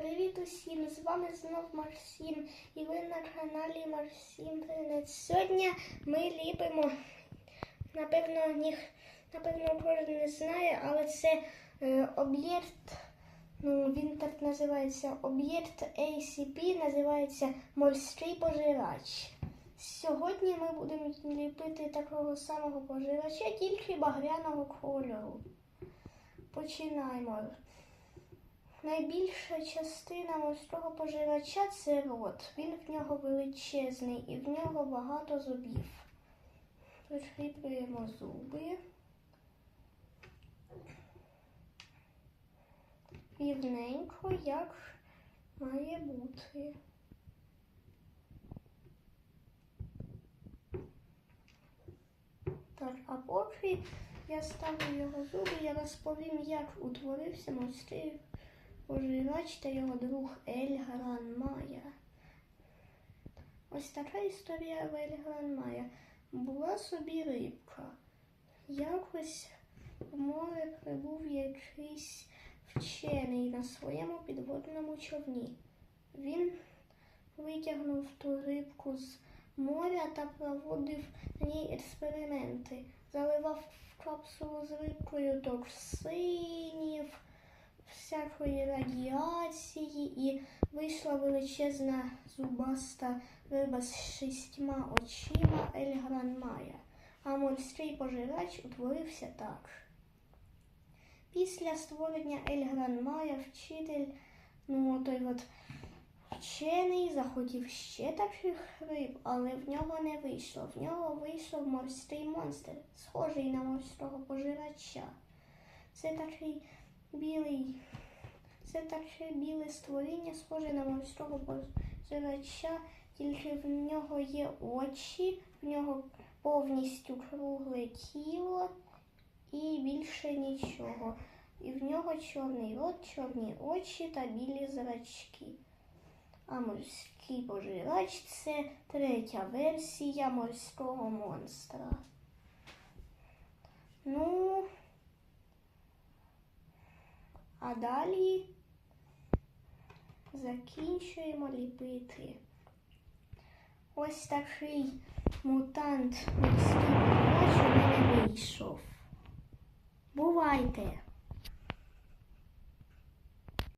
Привіт усім! З вами знов Марсім і ви на каналі Марсім Принець. Сьогодні ми ліпимо, напевно, ніх, напевно, кожен не знає, але це е, об'єкт, ну, він так називається, об'єкт ACP, називається Морський пожирач. Сьогодні ми будемо ліпити такого самого пожирача, тільки багряного кольору. Починаємо. Найбільша частина морського пожирача це рот. Він в нього величезний і в нього багато зубів. Прикріплюємо зуби. Рівненько, як має бути. Так, а поки я ставлю його зуби, я розповім, як утворився морський пожирач та його друг Ель Гран Майя. Ось така історія в Ель Гран Майя. Була собі рибка. Якось в море прибув якийсь вчений на своєму підводному човні. Він витягнув ту рибку з моря та проводив на ній експерименти. Заливав в капсулу з рибкою токсинів, всякої радіації і вийшла величезна зубаста риба з шістьма очима Ель Гран Майя. А морський пожирач утворився так. Після створення Ель Гран Майя вчитель, ну той от вчений захотів ще таких риб, але в нього не вийшло. В нього вийшов морський монстр, схожий на морського пожирача. Це такий білий, це таке біле створіння, схоже на морського пожирача, тільки в нього є очі, в нього повністю кругле тіло і більше нічого. І в нього чорний рот, чорні очі та білі зрачки. А морський пожирач це третя версія морського монстра. Ну, а далі закінчуємо ліпити. Ось такий мутант морський у вийшов. Бувайте!